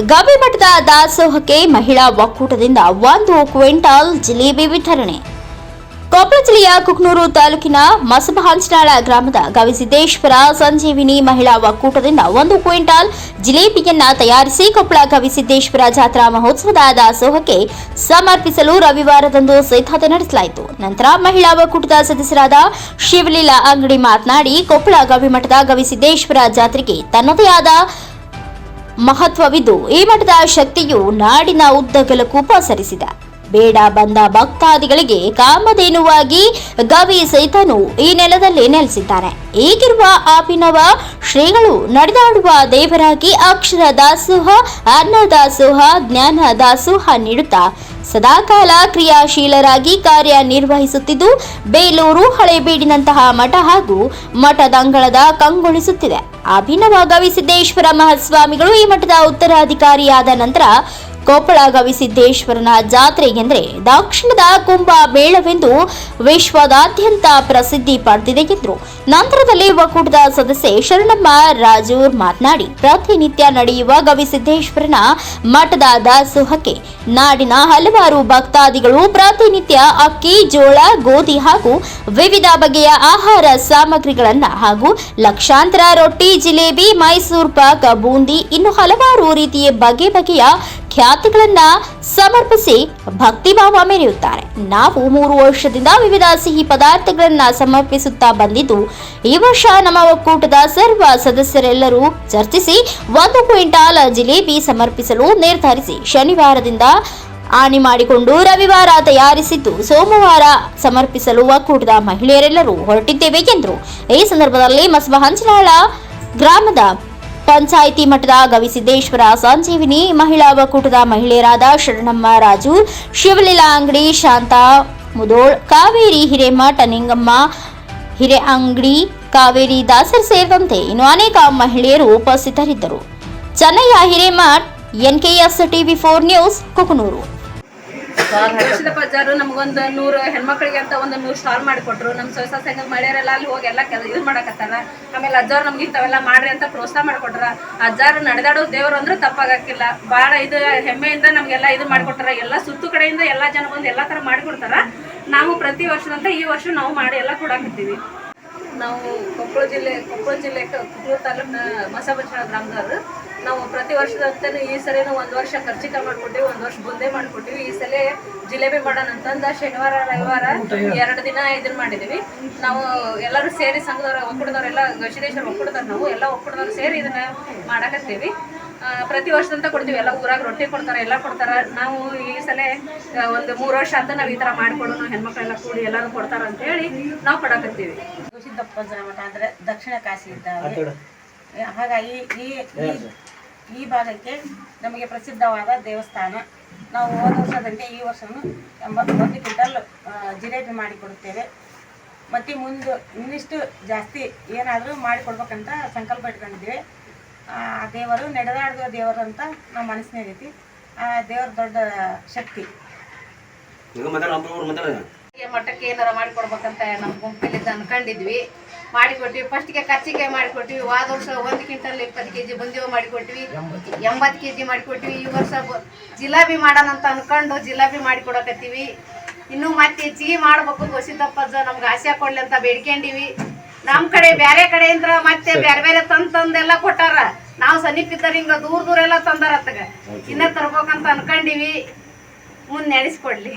ಗವಿಮಠದ ದಾಸೋಹಕ್ಕೆ ಮಹಿಳಾ ಒಕ್ಕೂಟದಿಂದ ಒಂದು ಕ್ವಿಂಟಾಲ್ ಜಿಲೇಬಿ ವಿತರಣೆ. ಕೊಪ್ಪಳ ಜಿಲ್ಲೆಯ ಕುಕ್ನೂರು ತಾಲೂಕಿನ ಮಸಬಹಂಚನಾಳ ಗ್ರಾಮದ ಗವಿಸಿದ್ದೇಶ್ವರ ಸಂಜೀವಿನಿ ಮಹಿಳಾ ಒಕ್ಕೂಟದಿಂದ ಒಂದು ಕ್ವಿಂಟಾಲ್ ಜಿಲೇಬಿಯನ್ನ ತಯಾರಿಸಿ ಕೊಪ್ಪಳ ಗವಿಸಿದ್ದೇಶ್ವರ ಜಾತ್ರಾ ಮಹೋತ್ಸವದ ದಾಸೋಹಕ್ಕೆ ಸಮರ್ಪಿಸಲು ರವಿವಾರದಂದು ಸಿದ್ಧತೆ ನಡೆಸಲಾಯಿತು. ನಂತರ ಮಹಿಳಾ ಒಕ್ಕೂಟದ ಸದಸ್ಯರಾದ ಶಿವಲೀಲಾ ಅಂಗಡಿ ಮಾತನಾಡಿ, ಕೊಪ್ಪಳ ಗವಿಮಠದ ಗವಿಸಿದ್ದೇಶ್ವರ ಜಾತ್ರೆಗೆ ತನ್ನದೇ ಆದ ಮಹತ್ವವಿದ್ದು, ಈ ಮಠದ ಶಕ್ತಿಯು ನಾಡಿನ ಉದ್ದಗಲಕ್ಕೂ ಪಸರಿಸಿದೆ. ಬೇಡ ಬಂದ ಭಕ್ತಾದಿಗಳಿಗೆ ಕಾಮಧೇನುವಾಗಿ ಗವಿ ಸೈತನು ಈ ನೆಲದಲ್ಲಿ ನೆಲೆಸಿದ್ದಾನೆ ಈಗಿರುವ ಆಪಿನವ ಶ್ರೀಗಳು ನಡೆದಾಡುವ ದೇವರಾಗಿ ಅಕ್ಷರ ದಾಸೋಹ ಅನ್ನ ದಾಸೋಹ ಜ್ಞಾನ ದಾಸೋಹ ನೀಡುತ್ತಾ ಸದಾಕಾಲ ಕ್ರಿಯಾಶೀಲರಾಗಿ ಕಾರ್ಯನಿರ್ವಹಿಸುತ್ತಿದ್ದು, ಬೇಲೂರು ಹಳೇಬೀಡಿನಂತಹ ಮಠ ಹಾಗೂ ಮಠದ ಅಂಗಳದ ಕಂಗೊಳಿಸುತ್ತಿದೆ. ಅಭಿನವ ಗವಿಸಿದ್ದೇಶ್ವರ ಮಹಾಸ್ವಾಮಿಗಳು ಈ ಮಠದ ಉತ್ತರಾಧಿಕಾರಿಯಾದ ನಂತರ ಕೊಪ್ಪಳ ಗವಿಸಿದ್ದೇಶ್ವರನ ಜಾತ್ರೆ ಎಂದರೆ ದಕ್ಷಿಣದ ಕುಂಭ ಮೇಳವೆಂದು ವಿಶ್ವದಾದ್ಯಂತ ಪ್ರಸಿದ್ಧಿ ಪಡೆದಿದೆ ಎಂದರು ನಂತರದಲ್ಲಿ ಒಕ್ಕೂಟದ ಸದಸ್ಯೆ ಶರಣಮ್ಮ ರಾಜೂರ್ ಮಾತನಾಡಿ ಪ್ರತಿನಿತ್ಯ ನಡೆಯುವ ಗವಿಸಿದ್ದೇಶ್ವರನ ಮಠದ ದಾಸೋಹಕ್ಕೆ ನಾಡಿನ ಹಲವಾರು ಭಕ್ತಾದಿಗಳು ಪ್ರತಿನಿತ್ಯ ಅಕ್ಕಿ, ಜೋಳ, ಗೋಧಿ ಹಾಗೂ ವಿವಿಧ ಬಗೆಯ ಆಹಾರ ಸಾಮಗ್ರಿಗಳನ್ನು ಹಾಗೂ ಲಕ್ಷಾಂತರ ರೊಟ್ಟಿ, ಜಿಲೇಬಿ, ಮೈಸೂರು ಪಾಕ್, ಬೂಂದಿ ಇನ್ನು ಹಲವಾರು ರೀತಿಯ ಬಗೆ ಬಗೆಯ ಖ್ಯಾತಿಗಳನ್ನ ಸಮರ್ಪಿಸಿ ಭಕ್ತಿಭಾವ ಮೆರೆಯುತ್ತಾರೆ. ನಾವು ಮೂರು ವರ್ಷದಿಂದ ವಿವಿಧ ಸಿಹಿ ಪದಾರ್ಥಗಳನ್ನ ಸಮರ್ಪಿಸುತ್ತಾ ಬಂದಿದ್ದು, ಈ ವರ್ಷ ನಮ್ಮ ಒಕ್ಕೂಟದ ಸರ್ವ ಸದಸ್ಯರೆಲ್ಲರೂ ಚರ್ಚಿಸಿ ಒಂದು ಕ್ವಿಂಟಾಲ್ ಜಿಲೇಬಿ ಸಮರ್ಪಿಸಲು ನಿರ್ಧರಿಸಿ ಶನಿವಾರದಿಂದ ಆಣಿ ಮಾಡಿಕೊಂಡು ರವಿವಾರ ತಯಾರಿಸಿದ್ದು, ಸೋಮವಾರ ಸಮರ್ಪಿಸಲು ಒಕ್ಕೂಟದ ಮಹಿಳೆಯರೆಲ್ಲರೂ ಹೊರಟಿದ್ದೇವೆ ಎಂದರು. ಈ ಸಂದರ್ಭದಲ್ಲಿ ಮಸ್ವ ಹಂಚನಾಳ ಗ್ರಾಮದ ಪಂಚಾಯಿತಿ ಮಠದ ಗವಿಸಿದ್ದೇಶ್ವರ ಸಂಜೀವಿನಿ, ಮಹಿಳಾ ಒಕ್ಕೂಟದ ಮಹಿಳೆಯರಾದ ಶರಣಮ್ಮ ರಾಜು, ಶಿವಲೀಲಾ ಅಂಗಡಿ ಶಾಂತಾ ಮುದೋಳ್, ಕಾವೇರಿ ಹಿರೇಮಠ ನಿಂಗಮ್ಮ ಹಿರೇ ಅಂಗಡಿ ಕಾವೇರಿ ದಾಸರ್ ಸೇರಿದಂತೆ ಇನ್ನು ಅನೇಕ ಮಹಿಳೆಯರು ಉಪಸ್ಥಿತರಿದ್ದರು. Chennayya Hiremath NKS TV four news, Kukanur. ವರ್ಷದ ಬಜಾರು ನಮಗೊಂದು ನೂರು ಹೆಣ್ಮಕ್ಳಿಗೆ ಅಂತ ಒಂದು ನೂರು ಸ್ಟಾಲ್ ಮಾಡಿಕೊಟ್ರು. ನಮ್ಮ ಸ್ವಸ ಸಂಘದ ಮಹಿಳೆಯರೆಲ್ಲ ಅಲ್ಲಿ ಹೋಗಿ ಎಲ್ಲ ಕೆಲ ಇದು ಮಾಡಕತ್ತಾರ. ಆಮೇಲೆ ಅಜ್ಜಾರು ನಮ್ಗೆ ಇಂಥವೆಲ್ಲ ಮಾಡ್ರಿ ಅಂತ ಪ್ರೋತ್ಸಾಹ ಮಾಡಿಕೊಟ್ರ. ಅಜ್ಜಾರು ನಡೆದಾಡೋ ದೇವರು ಅಂದ್ರೆ ತಪ್ಪಾಗಕ್ಕಿಲ್ಲ. ಭಾಳ ಇದು ಹೆಮ್ಮೆಯಿಂದ ನಮಗೆಲ್ಲ ಇದು ಮಾಡಿಕೊಟ್ರ. ಎಲ್ಲ ಸುತ್ತು ಕಡೆಯಿಂದ ಎಲ್ಲ ಜನ ಬಂದು ಎಲ್ಲ ಥರ ಮಾಡಿಕೊಡ್ತಾರ. ನಾವು ಪ್ರತಿ ವರ್ಷದಂತ ಈ ವರ್ಷ ನಾವು ಮಾಡಿ ಎಲ್ಲ ಕೊಡಾಕತ್ತೀವಿ. ನಾವು ಕೊಪ್ಪಳ ಜಿಲ್ಲೆ ಕೊಪ್ಪಳ ಜಿಲ್ಲೆ ಕೊಪ್ಪಳ ತಾಲೂಕಿನ ಮಸಬಚನ ಗ್ರಾಮದವರು ನಾವು ಪ್ರತಿ ವರ್ಷದಂತೆ ಈ ಸರಿನೂ ಒಂದು ವರ್ಷ ಖರ್ಚಿಕ ಮಾಡಿಕೊಟ್ಟಿವಿ, ಒಂದು ವರ್ಷ ಬುಂದೆ ಮಾಡಿಕೊಟ್ಟಿವಿ. ಈ ಸಲ ಜಿಲೇಬಿ ಮಾಡೋಣ ಅಂತಂದ ಶನಿವಾರ, ರವಿವಾರ ಎರಡು ದಿನ ಇದನ್ನ ಮಾಡಿದೀವಿ. ನಾವು ಎಲ್ಲರೂ ಸೇರಿ ಸಂಘದವ್ರ ಒಕ್ಕೂಟದವ್ರೆಲ್ಲ ಗವಿಸಿದೇಶ್ವರ ಒಕ್ಕೂಟದವ್ರು ನಾವು, ಎಲ್ಲ ಒಕ್ಕೂಟದವ್ರು ಸೇರಿ ಇದನ್ನ ಮಾಡಾಕತ್ತೀವಿ. ಪ್ರತಿ ವರ್ಷದಂತ ಕೊಡ್ತೀವಿ. ಎಲ್ಲ ಊರಾಗ ರೊಟ್ಟಿ ಕೊಡ್ತಾರೆ ಎಲ್ಲ ಕೊಡ್ತಾರ. ನಾವು ಈ ಸಲ ಒಂದು ಮೂರು ವರ್ಷ ಅಂತ ನಾವು ಈ ಥರ ನಾವು ಹೆಣ್ಮಕ್ಳೆಲ್ಲ ಕೂಡಿ ಎಲ್ಲರೂ ಕೊಡ್ತಾರ ಅಂತ ಹೇಳಿ ನಾವು ಕೊಡಾಕತ್ತೀವಿ. ಸಿದ್ದಪ್ಪನ ಮಠ ಅಂದರೆ ದಕ್ಷಿಣ ಕಾಶಿ ಇದ್ದಾವೆ ಹಾಗಾಗಿ ಈ ಈ- ಈ ಭಾಗಕ್ಕೆ ನಮಗೆ ಪ್ರಸಿದ್ಧವಾದ ದೇವಸ್ಥಾನ. ನಾವು ಹೋದ ವರ್ಷದಂತೆ ಈ ವರ್ಷವೂ ಎಂಬತ್ತು ಒಂದು ಕ್ವಿಂಟಲ್ ಜಿಲೇಬಿ ಮಾಡಿಕೊಡುತ್ತೇವೆ ಮತ್ತು ಮುಂದೆ ಇನ್ನಿಷ್ಟು ಜಾಸ್ತಿ ಏನಾದರೂ ಮಾಡಿಕೊಡ್ಬೇಕಂತ ಸಂಕಲ್ಪ ಇಟ್ಕೊಂಡಿದ್ದೀವಿ. ಆ ದೇವರು ನಡೆದಾಡುವ ದೇವರು ಅಂತ ನಮ್ಮ ಮನಸ್ಸಿನಾಗೈತಿ ಆ ದೇವ್ರ ದೊಡ್ಡ ಶಕ್ತಿ. ಈ ಮಠಕ್ಕೆ ಏನಾರ ಮಾಡಿಕೊಡ್ಬೇಕಂತ ನಮ್ಮ ಗುಂಪಲ್ಲಿ ಅನ್ಕೊಂಡಿದ್ವಿ. ಮಾಡಿಕೊಟ್ವಿ. ಫಸ್ಟ್ಗೆ ಖರ್ಚಿಗೆ ಮಾಡಿಕೊಟ್ವಿ. ವಾದ ವರ್ಷ ಒಂದು ಕ್ವಿಂಟಲ್ ಇಪ್ಪತ್ತು ಕೆ ಜಿ ಬಂದಿವ ಮಾಡಿಕೊಟ್ವಿ. ಎಂಬತ್ತು ಕೆ ಜಿ ಮಾಡಿಕೊಟ್ವಿ. ಈ ವರ್ಷ ಜಿಲಾಬಿ ಮಾಡೋಣ ಅಂತ ಅನ್ಕೊಂಡು ಜಿಲಾಬಿ ಮಾಡಿಕೊಡಕತ್ತೀವಿ. ಇನ್ನೂ ಮತ್ತೆ ಹೆಚ್ಚಿಗೆ ಮಾಡ್ಬೇಕು ಬಸಿದಪ್ಪಜ್ಜ ನಮ್ಗೆ ಆಸೆ ಕೊಡ್ಲಿ ಅಂತ ಬೇಡ್ಕೊಂಡಿವಿ. ನಮ್ಮ ಕಡೆ ಬೇರೆ ಕಡೆಯಿಂದ ಮತ್ತೆ ಬೇರೆ ಬೇರೆ ತಂದ್ ತಂದೆಲ್ಲ ಕೊಟ್ಟಾರ. ನಾವು ಸಮೀಪ ಇದ್ದಾರೆ ಹಿಂಗ ದೂರ ದೂರ ಎಲ್ಲ ತಂದಾರ ಅತ್ತಗ. ಇನ್ನ ತರ್ಬೇಕಂತ ಅನ್ಕೊಂಡಿವಿ. ಮುಂದ್ ನಡೆಸ್ಕೊಡ್ಲಿ